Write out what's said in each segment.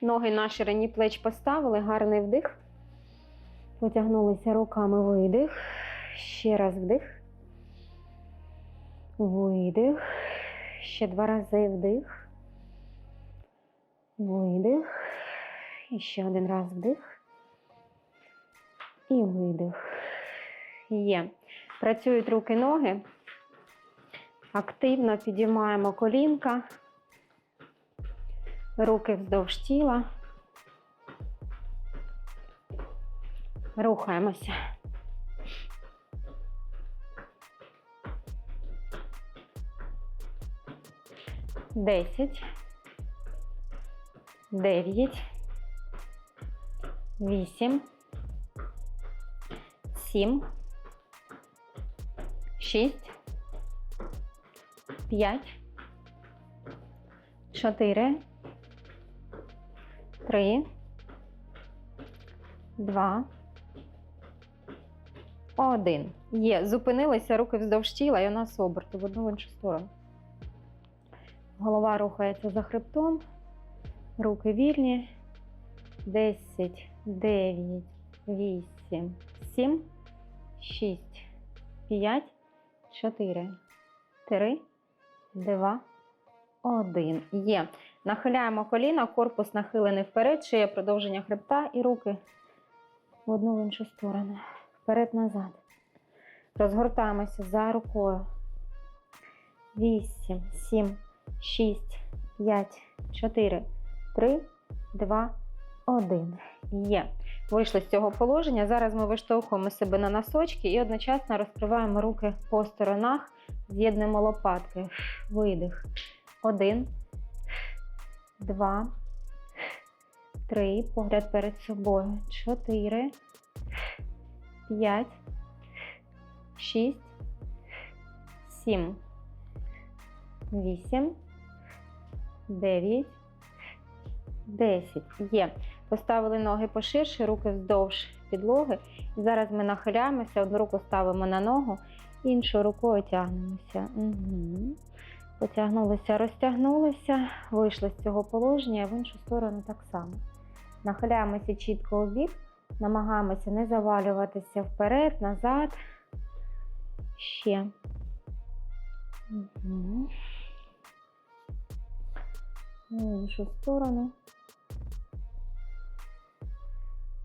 Ноги на ширині плеч поставили, гарний вдих. Потягнулися руками видих. Ще раз вдих. Видих. Ще два рази вдих. Видих. І ще один раз вдих. І видих. Є. Працюють руки, ноги. Активно підіймаємо колінка. Руки вздовж тіла. Рухаємося. Десять. Дев'ять. Вісім. Сім. Шість. П'ять. Чотири. Три. Два. Один. Є. Зупинилися руки вздовж тіла і у нас оберти в одну в іншу сторону. Голова рухається за хребтом. Руки вільні. 10, 9, 8, 7, 6, 5, 4, 3, 2, 1. Є. Нахиляємо коліна, корпус нахилений вперед, шия продовження хребта і руки в одну в іншу сторону. Вперед-назад. Розгортаємося за рукою. 8, 7, 6, 5, 4, 3, 2, 1. Є. Вийшли з цього положення. Зараз ми виштовхуємо себе на носочки і одночасно розкриваємо руки по сторонах, з'єднуємо лопатки. Видих. Один, два, три. Погляд перед собою. Чотири, п'ять, шість, сім, вісім, дев'ять. 10. Є. Поставили ноги поширше, руки вздовж підлоги. І зараз ми нахиляємося, одну руку ставимо на ногу, іншу рукою тягнемося. Угу. Потягнулися, розтягнулися, вийшли з цього положення, в іншу сторону так само. Нахиляємося чітко у бік, намагаємося не завалюватися вперед, назад. Ще. Угу. В іншу сторону.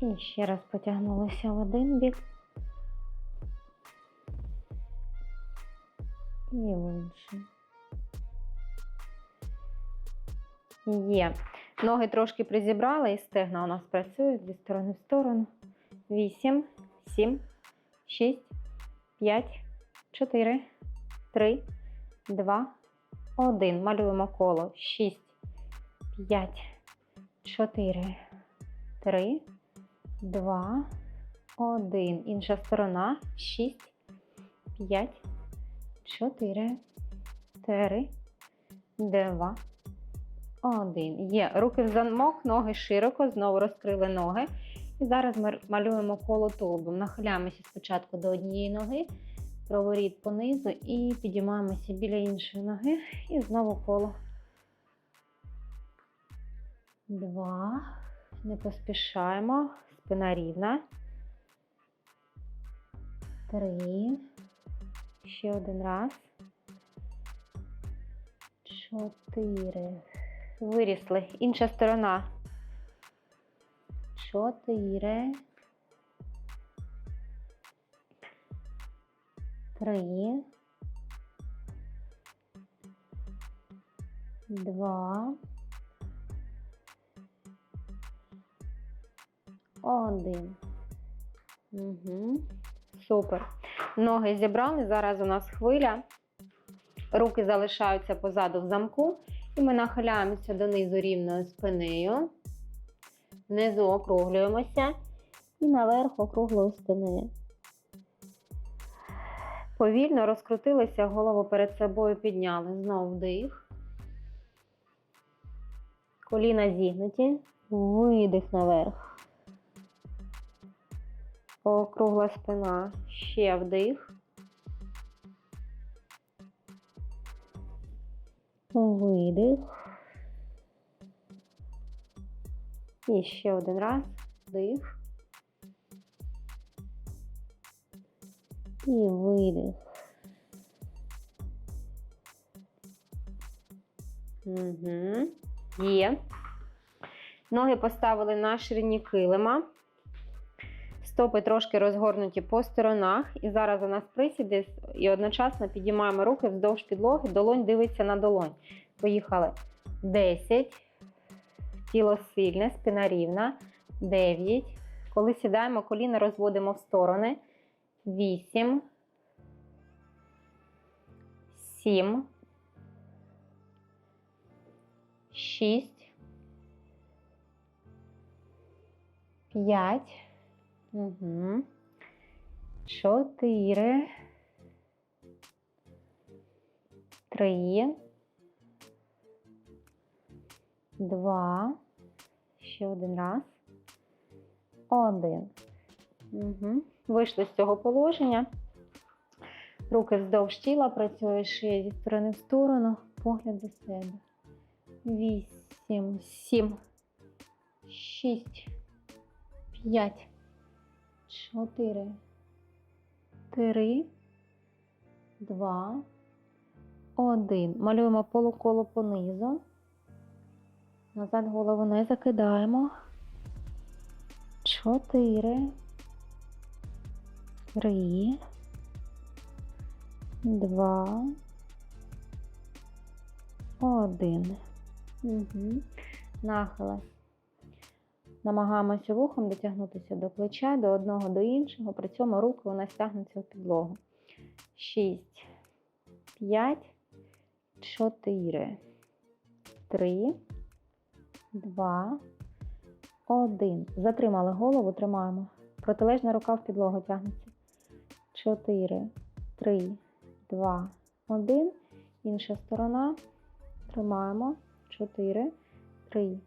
І ще раз потягнулися в один бік. І в інший. Є. Ноги трошки призібрали і стегна у нас працюють зі сторони в сторону. 8, 7, 6, 5, 4, 3, 2, 1. Малюємо коло. 6, 5, 4, 3, 2, 1. Інша сторона. 6, 5, 4, 3, 2, 1. Є. Руки в замок, ноги широко, знову розкрили ноги. І зараз ми малюємо коло тулубом. Нахиляємося спочатку до однієї ноги, проворіт понизу і підіймаємося біля іншої ноги. І знову коло. Два. Не поспішаємо. Спина рівна. Три. Ще один раз. Чотири. Вирісли. Інша сторона. Чотири. Три. Два. Один. Угу. Супер. Ноги зібрали. Зараз у нас хвиля. Руки залишаються позаду в замку. І ми нахиляємося донизу рівною спинею. Внизу округлюємося. І наверх округлою спинею. Повільно розкрутилися, голову перед собою підняли. Знову вдих. Коліна зігнуті. Видих наверх. Округла спина. Ще вдих. Видих. І ще один раз. Вдих. І видих. Угу. Є. Ноги поставили на ширині килима. Стопи трошки розгорнуті по сторонах. І зараз у нас присіди і одночасно підіймаємо руки вздовж підлоги, долонь дивиться на долонь. Поїхали. 10. Тіло сильне, спина рівна. 9. Коли сідаємо, коліна розводимо в сторони. 8. 7. 6. 5. Угу. 4. 3. 2. Ще один раз. Один. Угу. Вийшли з цього положення. Руки вздовж тіла, працює шия зі сторони в сторону, погляд за себе. Вісім, сім, шість, п'ять, чотири, три, два, один. Малюємо полуколо понизу. Назад голову не закидаємо. Чотири. Три. Два. Один. Угу. Нахили. Намагаємося вухом дотягнутися до плеча, до одного до іншого. При цьому руки у нас тягнуться в підлогу. Шість. П'ять. Чотири. Три. Два. Один. Затримали голову, тримаємо. Протилежна рука в підлогу тягнеться. Чотири. Три. Два. Один. Інша сторона. Тримаємо. 4, 3,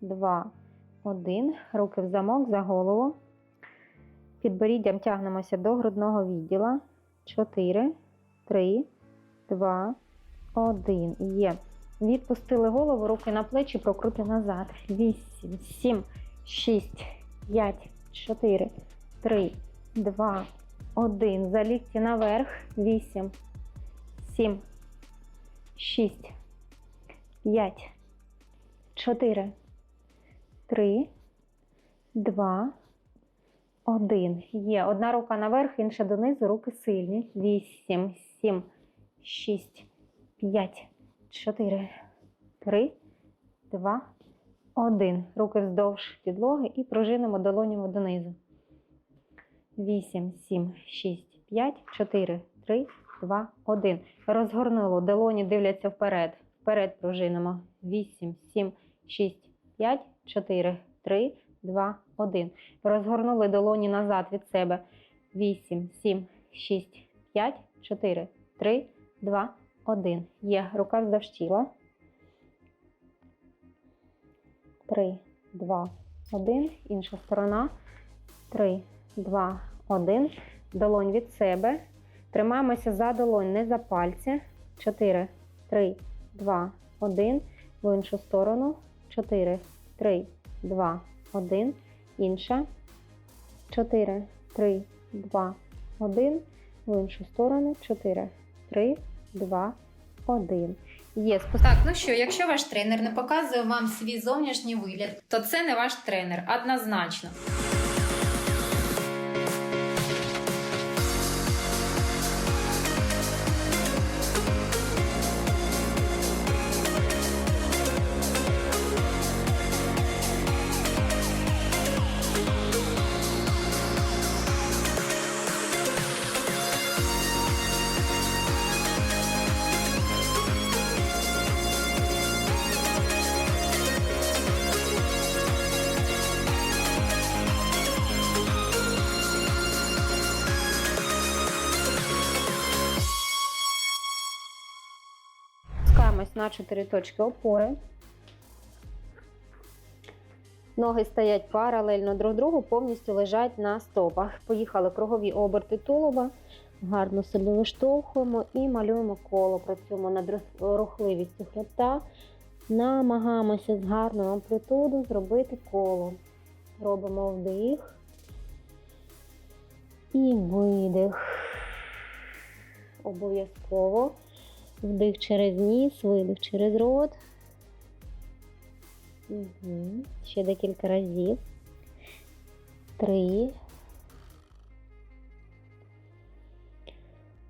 2, 1. Руки в замок за голову. Підборіддям тягнемося до грудного відділа. 4, 3, 2, 1. Є. Відпустили голову, руки на плечі, прокрути назад. 8, 7, 6, 5, 4, 3, 2, 1. Залігті наверх. 8, 7, 6, 5, 4, 3, 2, 1. Є. Одна рука наверх, інша донизу, руки сильні. 8, 7, 6, 5, 4, 3, 2, 1. Руки вздовж підлоги і пружинимо долонями донизу. 8, 7, 6, 5, 4, 3, 2, 1. Розгорнуло. Долоні дивляться вперед. Вперед пружинимо. 8, 7, 6, 5, 4, 3, 2, 1. Розгорнули долоні назад від себе. 8, 7, 6, 5, 4, 3, 2, 1. Є. Рука вздовж тіла. 3, 2, 1. Інша сторона. 3, 2, 1. Долонь від себе. Тримаємося за долонь, не за пальці. 4, 3, 2, 1. В іншу сторону. 4, 3, 2, 1. Інша. 4, 3, 2, 1. В іншу сторону. 4, 3, 2, 1. Є. Так, ну що, якщо ваш тренер не показує вам свій зовнішній вигляд, то це не ваш тренер, однозначно. На 4 точки опори. Ноги стоять паралельно друг другу, повністю лежать на стопах. Поїхали кругові оберти тулуба. Гарно себе виштовхуємо і малюємо коло. Працюємо над рухливістю хребта. Намагаємося з гарною амплітудою зробити коло. Робимо вдих і видих. Обов'язково. Вдих через ніс, видих через рот. Угу. Ще декілька разів. Три.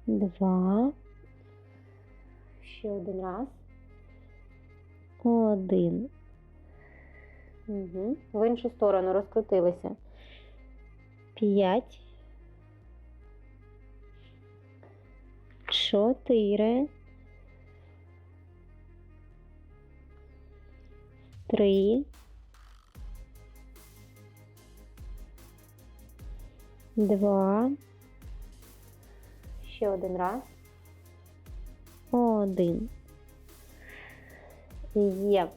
Два. Ще один раз. Один. Угу. В іншу сторону розкрутилися. П'ять. Чотири. Три. Два. Ще один раз. Один. Є.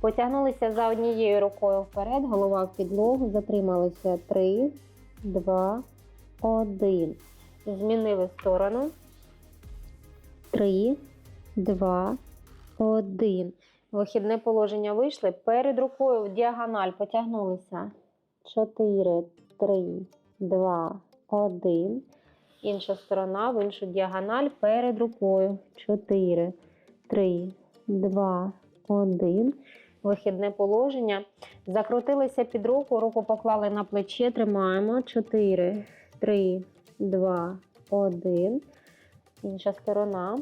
Потягнулися за однією рукою вперед, голова в підлогу, затрималися 3, 2, 1. Змінили сторону. 3, 2, 1. Вихідне положення вийшли. Перед рукою в діагональ потягнулися. 4, 3, 2, 1. Інша сторона в іншу діагональ перед рукою. 4, 3, 2, 1. Вихідне положення. Закрутилися під руку, руку поклали на плече, тримаємо. 4, 3, 2, 1. Інша сторона.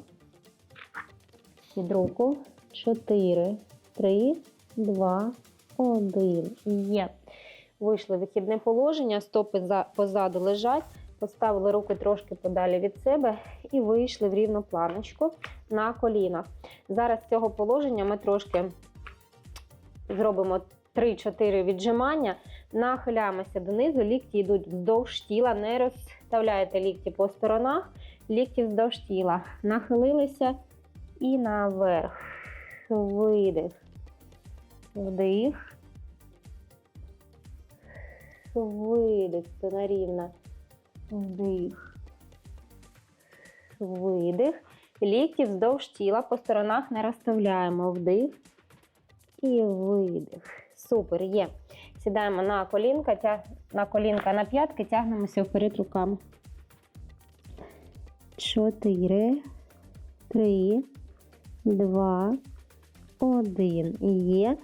Під руку. 4, 3, 2, 1. Є. Вийшли вихідне положення, стопи позаду лежать. Поставили руки трошки подалі від себе і вийшли в рівну планочку на колінах. Зараз з цього положення ми трошки зробимо 3-4 віджимання, нахиляємося донизу, лікті йдуть вздовж тіла, не розставляєте лікті по сторонах, лікті вздовж тіла. Нахилилися і наверх. Видих. Вдих. Видих. Спина рівна. Вдих. Видих. Лікті вздовж тіла по сторонах не розставляємо. Вдих і видих. Супер, є. Сідаємо на колінка, тяг... на колінка на п'ятки, тягнемося вперед руками. Чотири, три, два, один. Є.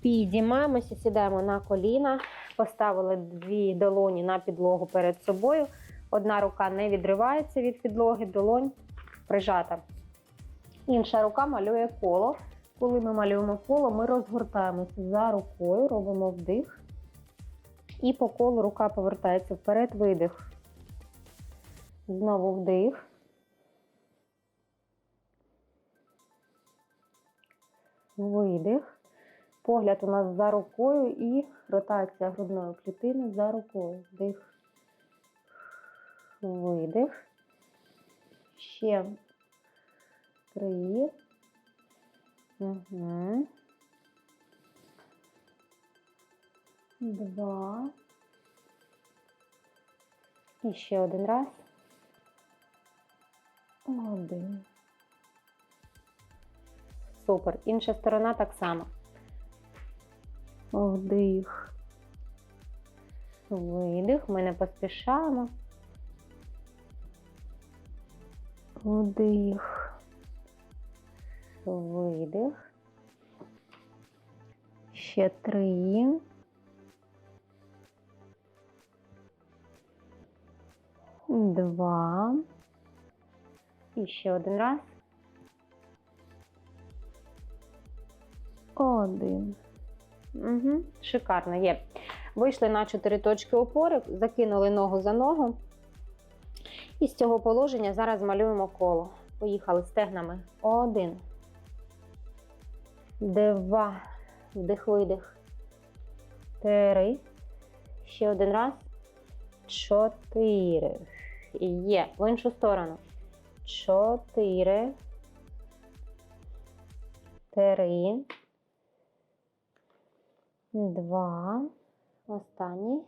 Підіймаємося, сідаємо на коліна, поставили дві долоні на підлогу перед собою. Одна рука не відривається від підлоги, долонь прижата. Інша рука малює коло. Коли ми малюємо коло, ми розгортаємося за рукою, робимо вдих. І по колу рука повертається вперед, видих. Знову вдих. Видих. Погляд у нас за рукою і ротація грудної клітини за рукою. Вдих. Видих. Ще три. Угу. Два. І ще один раз. Один. Супер. Інша сторона так само. Вдих. Видих. Ми не поспішаємо. Вдих. Видих. Ще три. Два. І ще один раз. Один. Угу. Шикарно є. Вийшли на чотири точки опори, закинули ногу за ногу. І з цього положення зараз малюємо коло. Поїхали стегнами. Один. Два. Вдих, видих. Три. Ще один раз. Чотири. І Є. В іншу сторону. Чотири. Три. Два. Останній.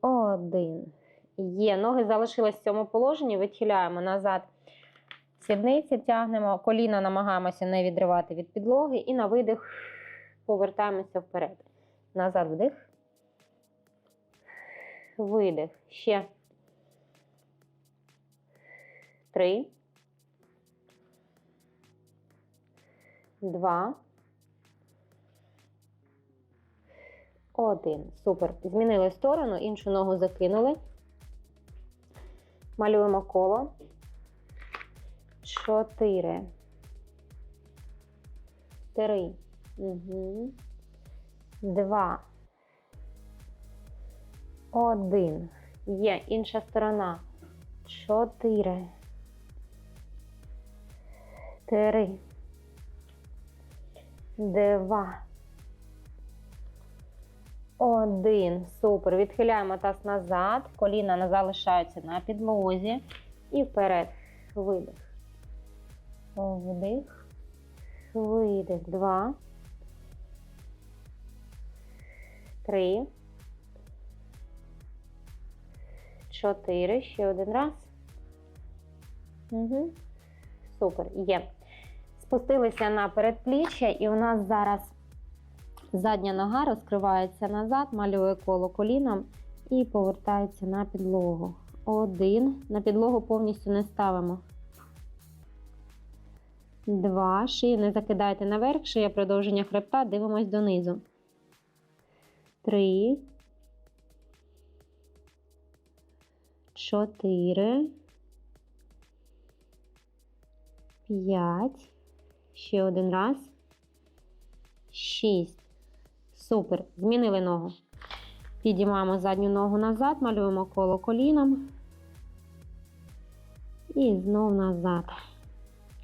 Один. Є. Ноги залишились в цьому положенні. Відхиляємо назад сідниці, тягнемо, коліна намагаємося не відривати від підлоги і на видих повертаємося вперед. Назад вдих. Видих. Ще. Три. Два. Один. Супер. Змінили сторону, іншу ногу закинули. Малюємо коло. Чотири. Три. Угу. Два. Один. Є. Інша сторона. Чотири. Три. Два. Один. Супер. Відхиляємо таз назад. Коліна залишаються на підлозі. І вперед. Видих. Вдих. Видих. Два. Три. Чотири. Ще один раз. Угу. Супер. Є. Спустилися на передпліччя, і у нас зараз задня нога розкривається назад, малює коло коліном і повертається на підлогу. Один. На підлогу повністю не ставимо. Два. Шию не закидайте наверх, шия продовження хребта, дивимось донизу. Три. Чотири. П'ять. Ще один раз. Шість. Супер. Змінили ногу. Підіймаємо задню ногу назад, малюємо коло коліном. І знов назад.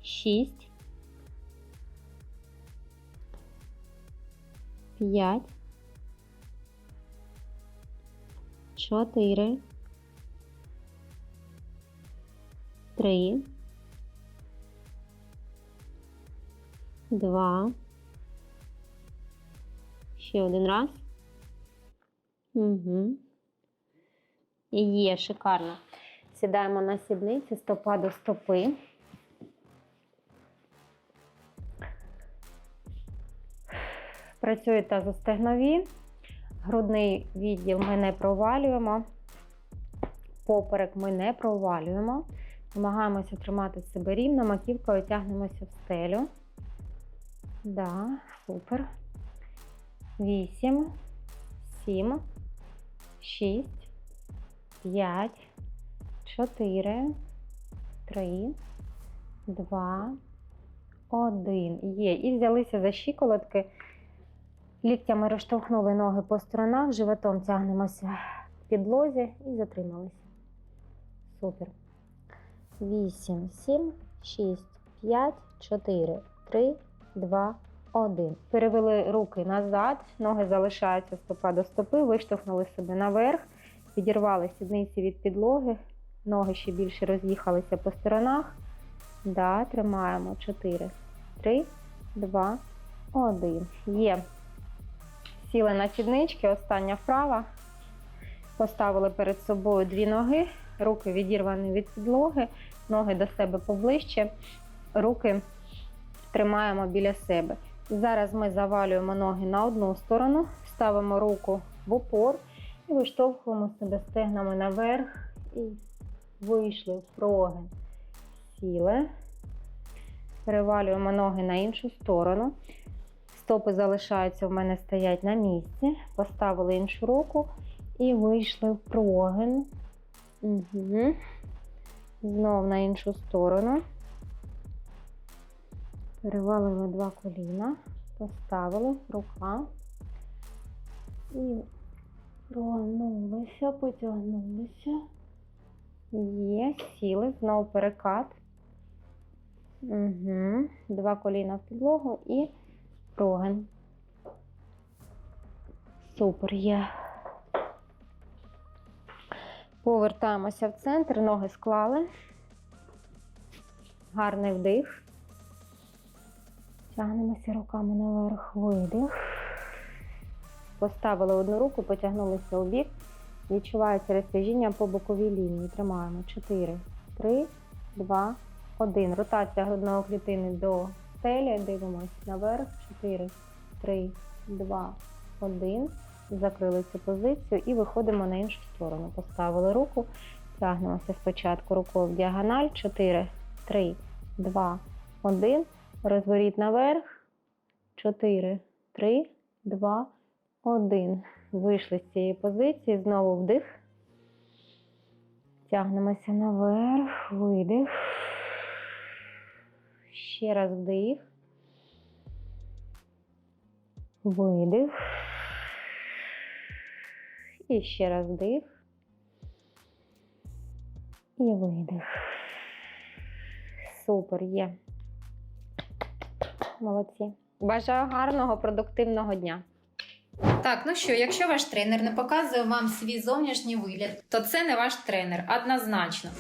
Шість. П'ять. Чотири. Три. Два. Ще один раз. Угу. Є, шикарно. Сідаємо на сідниці, стопа до стопи. Працює тазостегнові. Грудний відділ ми не провалюємо. Поперек ми не провалюємо. Намагаємося тримати себе рівно, маківкою тягнемося в стелю. Да, супер. 8, 7, 6, 5, 4, 3, 2, 1. Є. І взялися за щиколотки. Ліктями розштовхнули ноги по сторонах, животом тягнемося в підлозі і затрималися. Супер. 8, 7, 6, 5, 4, 3, 2, 1. Перевели руки назад, ноги залишаються стопа до стопи, виштовхнули себе наверх, підірвали сідниці від підлоги, ноги ще більше роз'їхалися по сторонах. Да, тримаємо 4, 3, 2, 1. Є. Сіли на сіднички, остання вправа. Поставили перед собою дві ноги, руки відірвані від підлоги, ноги до себе поближче, руки тримаємо біля себе. Зараз ми завалюємо ноги на одну сторону, ставимо руку в опор і виштовхуємо себе стегнами наверх і вийшли в прогин. Сіли. Перевалюємо ноги на іншу сторону. Стопи залишаються в мене стоять на місці. Поставили іншу руку і вийшли в прогин. Угу. Знов на іншу сторону. Перевалили два коліна, поставили рука і прогнулися, потягнулися. Є, сіли, знову перекат. Угу. Два коліна в підлогу і прогин. Супер є. Повертаємося в центр, ноги склали. Гарний вдих. Тягнемося руками наверх, видих. Поставили одну руку, потягнулися у бік. Відчувається розтяжіння по боковій лінії. Тримаємо. 4, 3, 2, один. Ротація грудної клітини до стелі. Дивимось наверх. 4, 3, 2, 1. Закрили цю позицію і виходимо на іншу сторону. Поставили руку, тягнемося спочатку рукою в діагональ. 4, 3, 2, 1. Розворіт наверх. 4, 3, 2, 1. Вийшли з цієї позиції. Знову вдих. Тягнемося наверх, видих. Ще раз вдих. Видих. І ще раз вдих. І видих. Супер, є. Молодці. Бажаю гарного, продуктивного дня. Так, ну що, якщо ваш тренер не показує вам свій зовнішній вигляд, то це не ваш тренер, однозначно.